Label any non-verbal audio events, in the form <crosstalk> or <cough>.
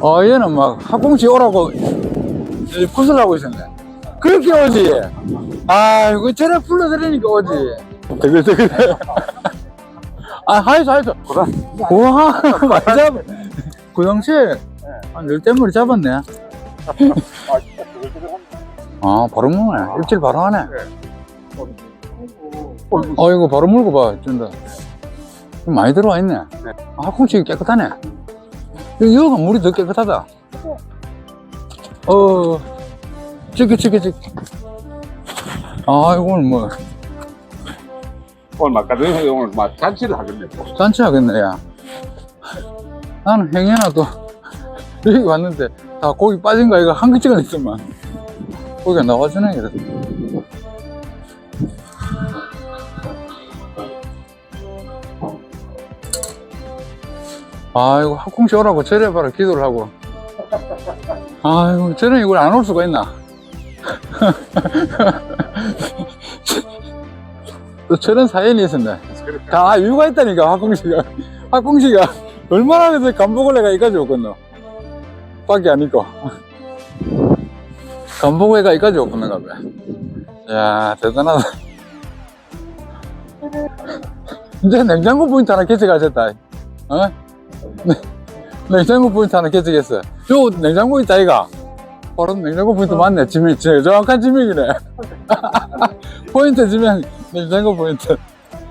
어, 얘는 막 학공지 오라고 굿을 하고 있었네. 그렇게 오지. 아이고, 저래 불러드리니까 오지. 되게, 되게. 아, 하이소, 하이소. 우와, 많이 잡 구영씨, 아, 늘때물이 잡았네. 아, 진짜 그걸 아, 바로 먹네. 입질 바로 하네. 어이구, 바로 물고 봐, 준다. 좀 많이 들어와 있네. 아, 학공치 깨끗하네. 이- 여기가 물이 더 깨끗하다. 어, 찌개, 찌개, 찌개. 아, 이거는 뭐, 오늘 막가더니 오늘 막 잔치를 하겠네. 또. 잔치하겠네, 야. 나는 행여나 또, <laughs> 여기 왔는데, 다 고기 빠진 거 이거 한 그치가 있더만. 고기가 나와주네, 그래 아이고, 학공시 오라고 저래 봐라, 기도를 하고. 아이고, 저는 이걸 안 올 수가 있나? <laughs> 또 저런 사연이 있었네. 다 이유가 있다니까 학공씨가 학공씨가 얼마나 그래서 간복을 내가 이까지 왔겠노 밖에 아니고 간복을 이까지 왔겠는가 봐야 대단하다 이제 냉장고 포인트 하나 개척하셨다 어? 네, 냉장고 포인트 하나 개척했어 저 냉장고 있다 이가 바로 냉장고 포인트 맞네. 지명 지- 정확한 지명이네. <laughs> 포인트 지명 냉장고 포인트